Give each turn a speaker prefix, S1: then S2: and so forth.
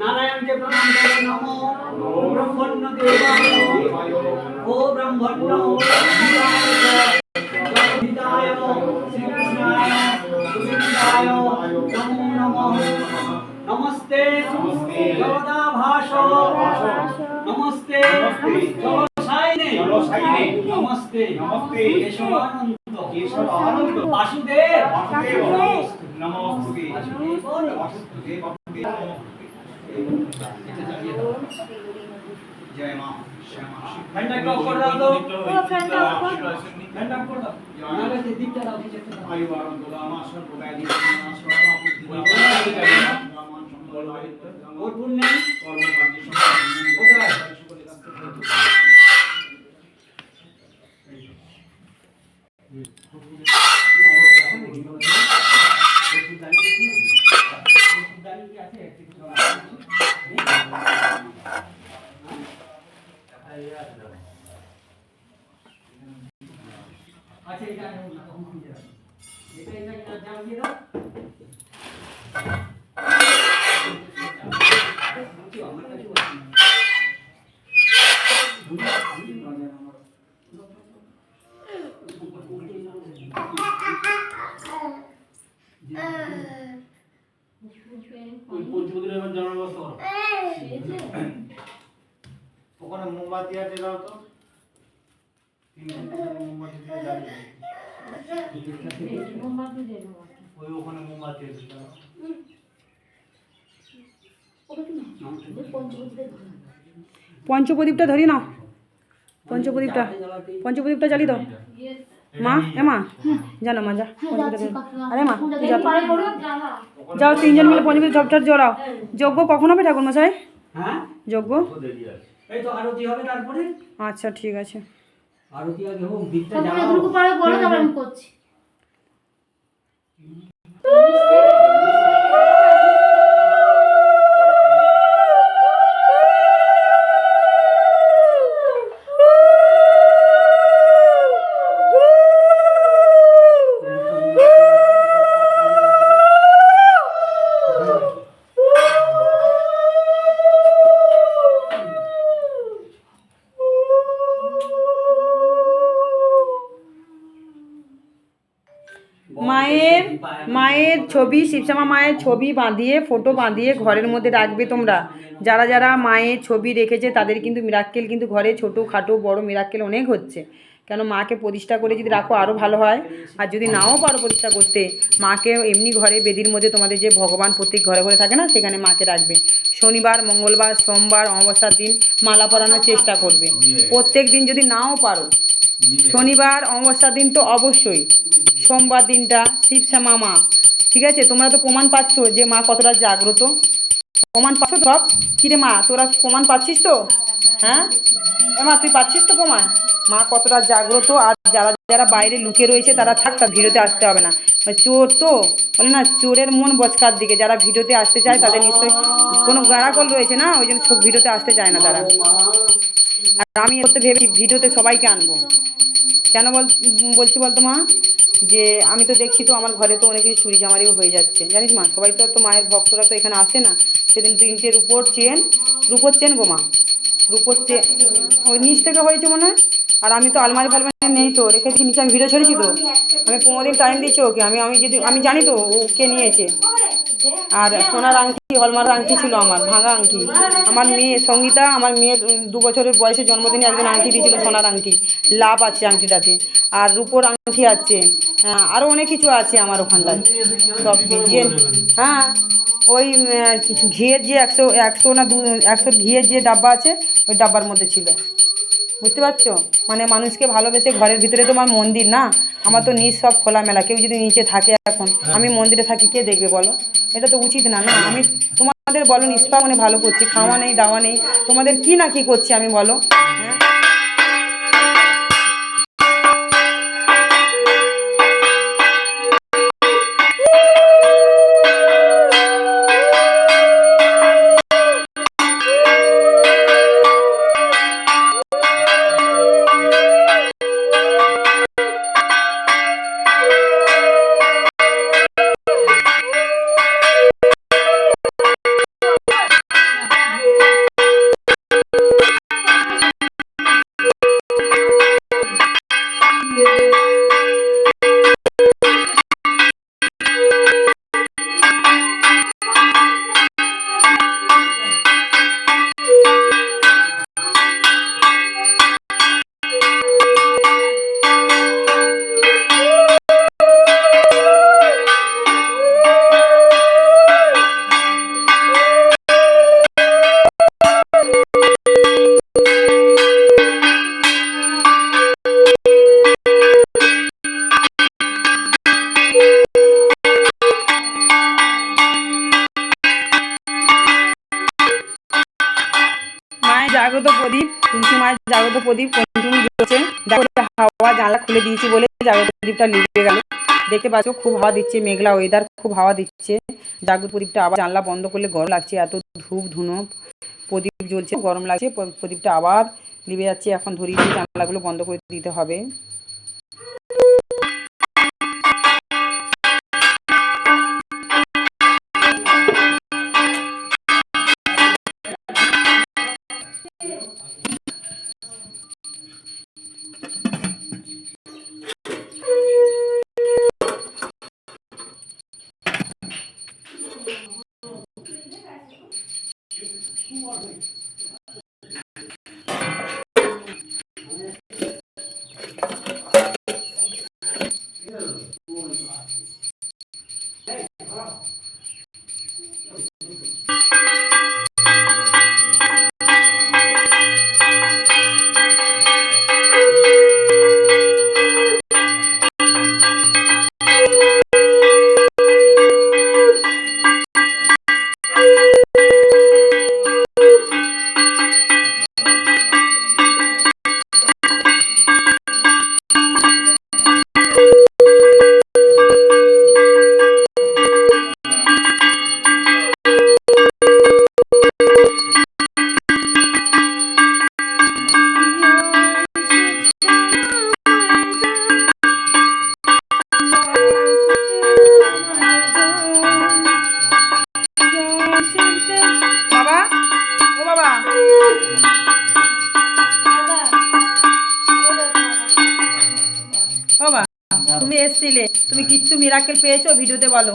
S1: নারায়ণকে প্রণাম করে নমো ব্রহ্মণ্য দেবায় ও ব্রহ্মণ্য হিতায় শ্রীকৃষ্ণায় গোবিন্দায় নমো নমঃ নমস্তে জগদাভাস নমস্তে জগৎসায়িনে
S2: জগৎসায়িনে।
S1: নমস্তে
S2: নমস্তে।
S1: কেশবানন্দ
S2: জয় মা শ্যামা
S1: ফ্যানটা একটু করে দাও তো
S3: ফ্যানটা অফ কর।
S1: দাও নাহলে সেই দিকটা দাও পিছেরটা দাও।
S2: আয়ু আনন্দ মা সর্বদাই দিনা সর্বা বুদ্ধি
S1: ওর ফুল নেই
S2: কর্মকাণ্ডে সম্পন্ন
S1: কোথায়? আচ্ছা এটা নেব না তখন খুঁজে রাখো এটা এটা এটা দিয়ে দাও কি আমার কাছে বলছি না।
S4: ওই পঞ্চপতির এবার জানার ব্যবস্থা করো
S2: ওখানে মোমবাতি আছে দাও তো। তিন ঘণ্টা মোমবাতি দিয়ে জ্বালিয়ে ওই ওখানে মোমবাতি আছে দাও।
S3: পঞ্চপ্রদীপটা ধরি না পঞ্চপ্রদীপটা পঞ্চপ্রদীপটা জ্বালিয়ে দাও। মা এ মা জানো মা যা পঞ্চপ্রদীপটা আরে মা। যাও তিনজন মিলে পঞ্চপ্রদীপ ঝপঝপ জড়াও যজ্ঞ কখন হবে ঠাকুর মশাই
S1: হ্যাঁ
S3: যজ্ঞ
S1: এই তো আরতি হবে তারপরে।
S3: আচ্ছা ঠিক আছে।
S1: আরতি
S3: মায়ের মায়ের ছবি শিবশ্যামা মায়ের ছবি বাঁধিয়ে ফটো বাঁধিয়ে ঘরের মধ্যে রাখবে তোমরা। যারা যারা মায়ের ছবি রেখেছে তাদের কিন্তু মিরাক্কেল কিন্তু ঘরে ছোটো খাটো বড় মিরাক্কেল অনেক হচ্ছে। কেন মাকে প্রতিষ্ঠা করে যদি রাখো আরও ভালো হয়। আর যদি নাও পারো প্রতিষ্ঠা করতে মাকে এমনি ঘরে বেদির মধ্যে তোমাদের যে ভগবান প্রত্যেক ঘরে ঘরে থাকে না সেখানে মাকে রাখবে। শনিবার মঙ্গলবার সোমবার অমাবস্যার দিন মালা পরানোর চেষ্টা করবে। প্রত্যেক দিন যদি নাও পারো শনিবার অমাবস্যার দিন তো অবশ্যই। সোমবার দিনটা শিবশ্যামা মা। ঠিক আছে? তোমরা তো প্রমাণ পাচ্ছ যে মা কতটা জাগ্রত। প্রমাণ পাচ্ছ সব? কিরে মা, তোরা প্রমাণ পাচ্ছিস তো? হ্যাঁ? মা, তুই পাচ্ছিস তো প্রমাণ? মা কতটা জাগ্রত আর যারা যারা বাইরে লুকে রয়েছে তারা থাক, তার ভিডিওতে আসতে হবে না। মানে চোর তো? বলে না, চোরের মন বচকার দিকে। যারা ভিডিওতে আসতে চায় তাদের নিশ্চয়ই কোনো গাড়াকল রয়েছে না? ওই জন্য সব ভিডিওতে আসতে চায় না তারা। আর আমি করতে ভেবেছি ভিডিওতে সবাইকে আনব। কেন বল, বলছি বলতো মা? যে আমি তো দেখছি তো আমার ঘরে তো অনেক কিছু চুরি জামারিও হয়ে যাচ্ছে। জানিস মা, সবাই তো তো মায়ের ভক্তরা তো এখানে আসে না। সেদিন তিনটের উপর চেন, রূপোর চেন গো মা, রূপোর চেন। ওই নিচ থেকে হয়েছে মনে হয়। আর আমি তো আলমারি ফালমারি নেই তো রেখেছি নিচে আমি ভিডিও ছেড়েছি তো। আমি পনেরো দিন টাইম দিচ্ছি ওকে, আমি আমি যদি, আমি জানি তো ও কে নিয়েছে। আর সোনার আংটি হলমার আংটি ছিল আমার, ভাঙা আংটি। আমার মেয়ে সঙ্গীতা, আমার মেয়ের দু বছরের বয়সে জন্মদিনে একজন আংটি দিয়েছিল সোনার আংটি। লাভ আছে আংটিটাতে। আর রূপোর আংটি আছে। আরও অনেক কিছু আছে আমার ওখানটায়। সব যে হ্যাঁ ওই ঘিয়ের যে একশো একশো না দু, একশো ঘিয়ের যে ডাব্বা আছে, ওই ডাব্বার মধ্যে ছিল। বুঝতে পারছ? মানে মানুষকে ভালোবেসে ঘরের ভিতরে তো আমার মন্দির না? আমার তো নিচ সব খোলামেলা, কেউ যদি নিচে থাকে এখন, আমি মন্দিরে থাকি, কে দেখবে বলো? এটা তো উচিত না না? আমি তোমাদের বলো নিষ্পামনে ভালো করছি, খাওয়া নেই, দাওয়া নেই, তোমাদের কি না কি করছি আমি বলো? হ্যাঁ মায়ের জাগ্রত প্রদীপ, তুলসী মায়ের জাগ্রত প্রদীপ জ্বলছে দেখো হাওয়া, জানলা খুলে দিয়েছি বলে জাগ্রত প্রদীপটা নিভে গেল। দেখতে পাচ্ছ, খুব হাওয়া দিচ্ছে, মেঘলা ওয়েদার খুব হাওয়া দিচ্ছে। জাগ্রত প্রদীপটা আবার জানলা বন্ধ করলে গরম লাগছে, এত ধূপ ধুনো, প্রদীপ জ্বলছে, গরম লাগছে, প্রদীপটা আবার লিভে যাচ্ছে। এখন ধরিয়ে জানলাগুলো বন্ধ করে দিতে হবে। বাবা বাবা। তুমি এসছিলে। তুমি কিচ্ছু মিরাকেল পেয়েছ ভিডিওতে বলো।